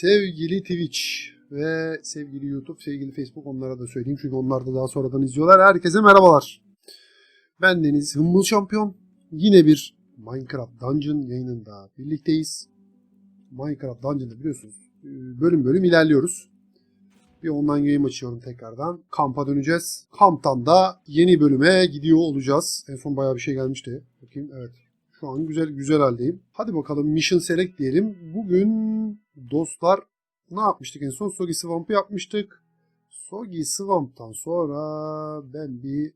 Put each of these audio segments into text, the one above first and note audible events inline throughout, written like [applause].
Sevgili Twitch ve sevgili YouTube, sevgili Facebook onlara da söyleyeyim. Çünkü onlar da daha sonradan izliyorlar. Herkese merhabalar. Ben Deniz Hımbıl Şampiyon. Yine bir Minecraft Dungeon yayınında birlikteyiz. Minecraft Dungeon'da biliyorsunuz e, bölüm bölüm ilerliyoruz. Bir online yayın açıyorum tekrardan. Kampa döneceğiz. Kamptan da yeni bölüme gidiyor olacağız. En son bayağı bir şey gelmişti. Bakayım evet. Şu an güzel güzel haldeyim. Hadi bakalım Mission Select diyelim. Bugün dostlar ne yapmıştık en son? Sogi Swamp'ı yapmıştık. Sogi Swamp'tan sonra ben bir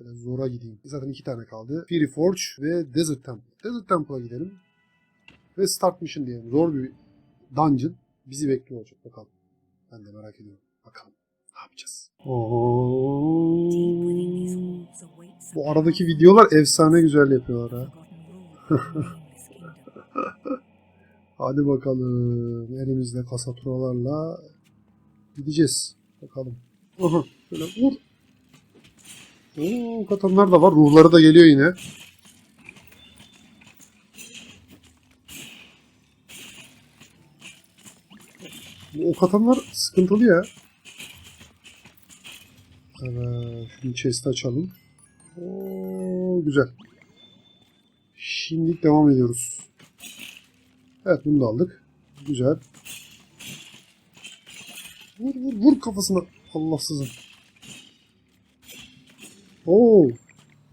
zora gideyim. Zaten iki tane kaldı. Fury Forge ve Desert Temple. Desert Temple'a gidelim. Ve Start Mission diyelim. Zor bir dungeon bizi bekliyor olacak. Bakalım. Ben de merak ediyorum. Bakalım. Ne yapacağız? Oo. Bu aradaki videolar efsane güzel yapıyorlar ha. [laughs] Hadi bakalım. Elimizde kasaturalarla gideceğiz. Bakalım. Aha, şöyle vur. Oo, katanlar da var. Ruhları da geliyor yine. Bu o katanlar sıkıntılı ya. Evet, şunu chest açalım. Oo, güzel. Şimdi devam ediyoruz. Evet bunu da aldık. Güzel. Vur vur vur kafasına. Allahsızım. Oo.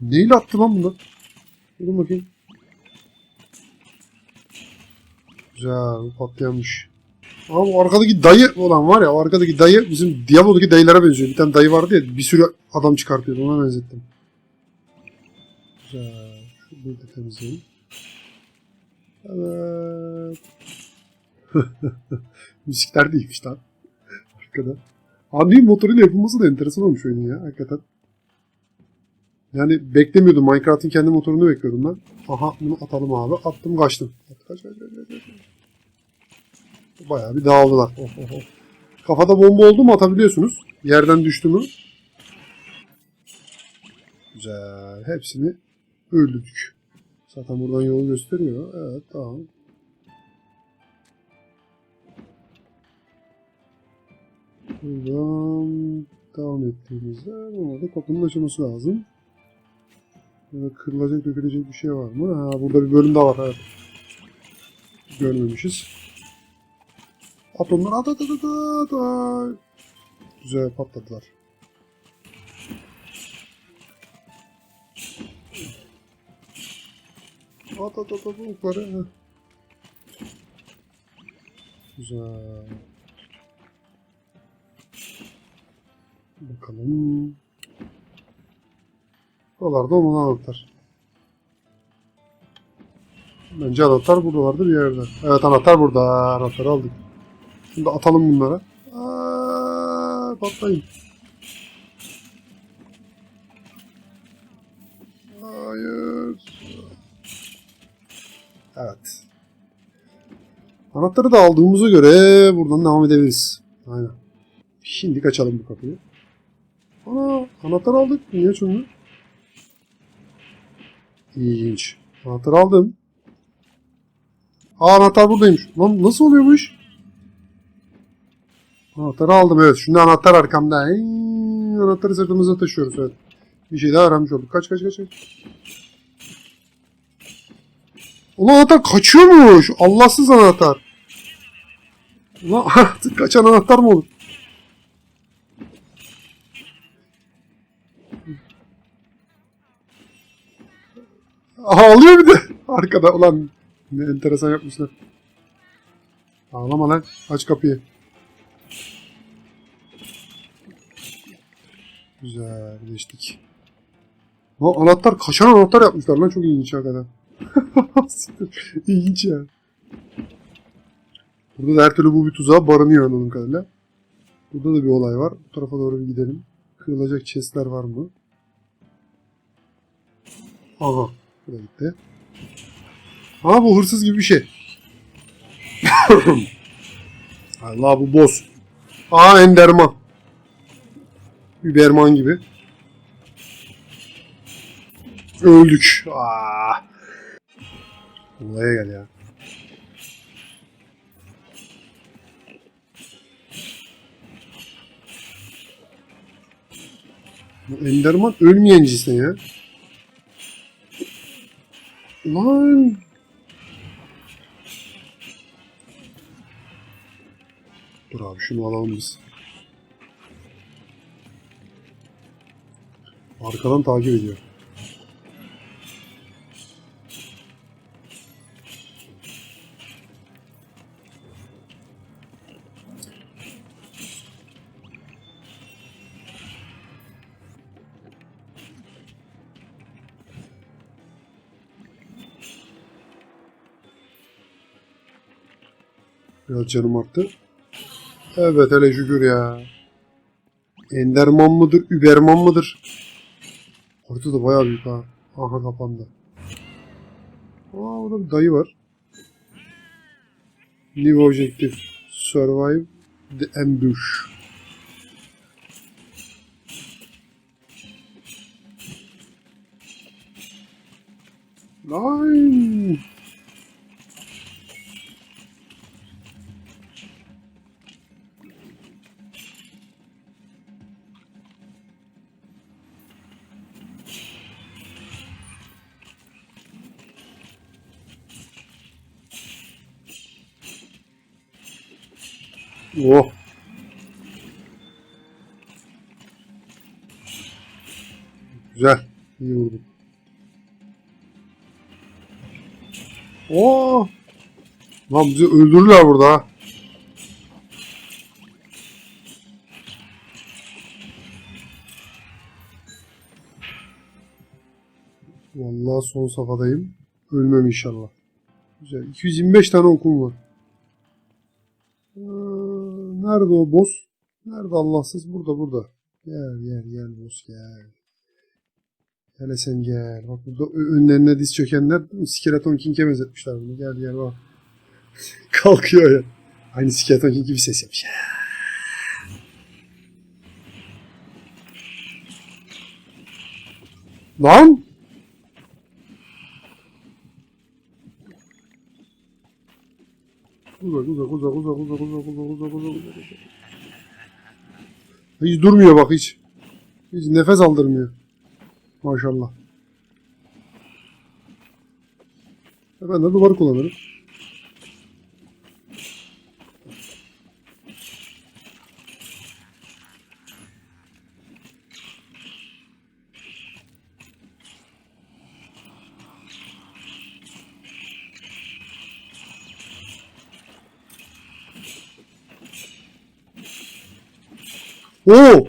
Neyle attı lan bunu? Durun bakayım. Güzel. Patlayanmış. Ama bu arkadaki dayı olan var ya arkadaki dayı bizim Diablo'daki dayılara benziyor. Bir tane dayı vardı ya bir sürü adam çıkartıyordu ona benzettim. Güzel. Şurayı da temizleyelim. [laughs] Evet. Müzikler değilmiş lan. Arkada. Abi motoruyla yapılması da enteresan olmuş oyunun ya hakikaten. Yani beklemiyordum. Minecraft'ın kendi motorunu bekliyordum ben. Aha bunu atalım abi. Attım kaçtım. At, kaç kaç kaç kaç. Bayağı bir dağıldılar. Oh, oh, oh. Kafada bomba oldu mu atabiliyorsunuz. Yerden düştü mü. Güzel. Hepsini öldürdük. Zaten buradan yolu gösteriyor. Evet tamam. Buradan devam ettiğimizde orada kapının açılması lazım. Böyle kırılacak dökülecek bir şey var mı? Ha, burada bir bölüm daha var. Evet. Görmemişiz. At onları at at at at at. Güzel patladılar. At at at at yukarı. Heh. Güzel. Bakalım. Buralarda olmalı anahtar. Bence anahtar buralarda bir yerde. Evet anahtar burada. Anahtarı aldık. Şimdi atalım bunlara. Aa, patlayın. Evet. Anahtarı da aldığımıza göre buradan devam edebiliriz. Aynen. Şimdi açalım bu kapıyı. Ana anahtar aldık. Niye şunu? İlginç. Anahtar aldım. Aa anahtar buradaymış. Lan nasıl oluyormuş? Anahtarı aldım evet. Şimdi anahtar arkamda. Ey, anahtarı sırtımıza taşıyoruz evet. Bir şey daha öğrenmiş olduk. Kaç kaç kaç kaç. Ulan anahtar kaçıyormuş. Allahsız anahtar. Ulan [laughs] kaçan anahtar mı olur? Ağlıyor bir de. Arkada ulan ne enteresan yapmışlar. Ağlama lan. Aç kapıyı. Güzel geçtik. Ha, anahtar kaçan anahtar yapmışlar lan çok ilginç hakikaten. [laughs] ilginç ya. Burada da her türlü bu bir tuzağa barınıyor anladığım kadarıyla. Burada da bir olay var. Bu tarafa doğru bir gidelim. Kırılacak chestler var mı? Aha. Bu gitti. Ama bu hırsız gibi bir şey. [coughs] Allah bu boss. Aa Enderman. Überman gibi. Öldük. Aa. Olaya gel ya. Bu Enderman ölmeyen cinsten ya. Lan. Dur abi şunu alalım biz. Arkadan takip ediyor. Biraz canım arttı. Evet hele şükür ya. Enderman mıdır, Überman mıdır? Orada da bayağı büyük ha. Aha kapandı. Aa orada bir dayı var. New objective. Survive the ambush. Lan! Oh. Güzel. İyi vurdum. Oo. Lan bizi öldürürler burada. Vallahi son safhadayım. Ölmem inşallah. Güzel. 225 tane okum var. Ee, Nerede o boss? Nerede Allahsız? Burada burada. Gel gel gel boss gel. Hele sen gel. Bak burada önlerine diz çökenler Skeleton King'e benzetmişler bunu. Gel gel bak. [laughs] Kalkıyor ya. Aynı Skeleton King gibi ses yapmış. Lan! Uzak uzak uzak uzak uzak uzak uzak uzak uzak uzak. Hiç durmuyor bak hiç. Hiç nefes aldırmıyor. Maşallah. E Ben de duvar kullanırım. Oo!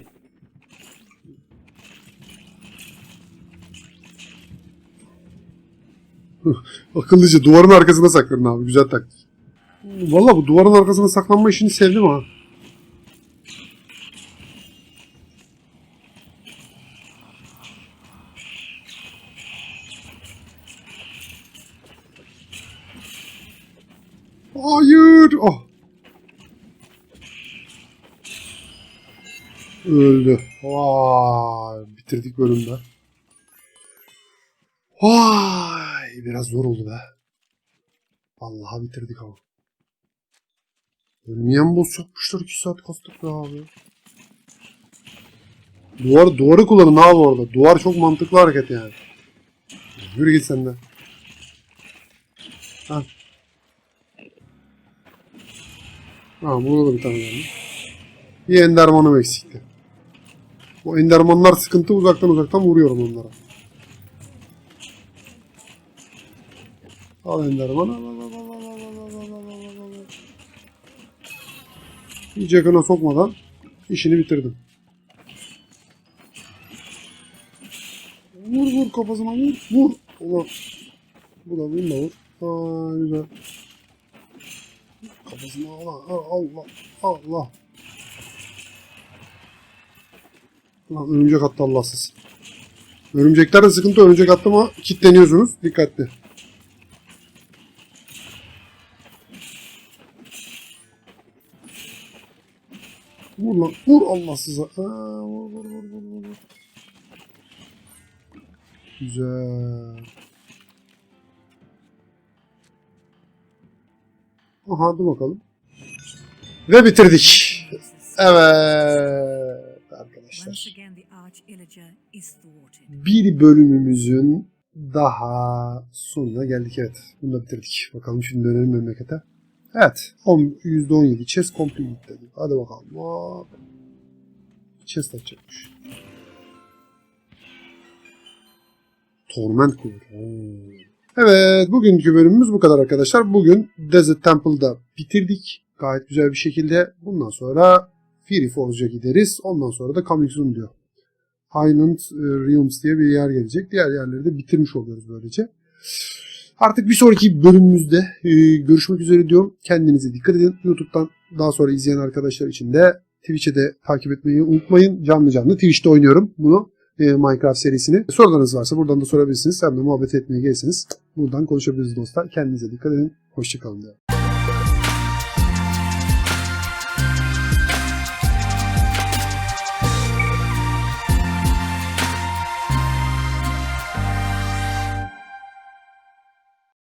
Akıllıca duvarın arkasına saklanın abi. Güzel taktik. Valla bu duvarın arkasına saklanma işini sevdim ha. Hayır. Oh. Öldü. Vay, bitirdik bölümde. Vay, biraz zor oldu be. Vallahi bitirdik ama. Ölmeyen boss yapmışlar 2 saat kastık be abi. Duvar, duvarı kullanın abi orada. Duvar çok mantıklı hareket yani. Yürü git sen de. Ha. Ha burada da bir tane geldi. Bir endermanım eksikti. Bu endermanlar sıkıntı uzaktan uzaktan vuruyorum onlara. Al enderman al al al al al al al al al al. Hiç yakına sokmadan işini bitirdim. Vur vur kafasına vur vur. Ulan. Bu da bunu da vur. Aa güzel. Kafasına Allah Allah Allah. Lan örümcek attı Allahsız. Örümcekler de sıkıntı. Örümcek attı ama kilitleniyorsunuz. Dikkatli. Vur lan. Vur Allahsıza. Aa, vur vur vur vur vur. Güzel. Aha hadi bakalım. Ve bitirdik. Evet arkadaşlar. Bir bölümümüzün daha sonuna geldik evet. Bunu da bitirdik. Bakalım şimdi dönelim memlekete. Evet. 10, %17 chest complete dedi. Hadi bakalım. Hop. Chest açacakmış. Torment. Oo. Evet. Bugünkü bölümümüz bu kadar arkadaşlar. Bugün Desert Temple'da bitirdik. Gayet güzel bir şekilde. Bundan sonra Fury Forge'a gideriz. Ondan sonra da Coming Soon diyor. Highland e, Realms diye bir yer gelecek. Diğer yerleri de bitirmiş oluyoruz böylece. Artık bir sonraki bölümümüzde e, görüşmek üzere diyorum. Kendinize dikkat edin. YouTube'dan daha sonra izleyen arkadaşlar için de Twitch'e de takip etmeyi unutmayın. Canlı canlı Twitch'te oynuyorum bunu. e, Minecraft serisini. Sorularınız varsa buradan da sorabilirsiniz. Hem de muhabbet etmeye gelirseniz buradan konuşabiliriz dostlar. Kendinize dikkat edin. Hoşçakalın diyorum.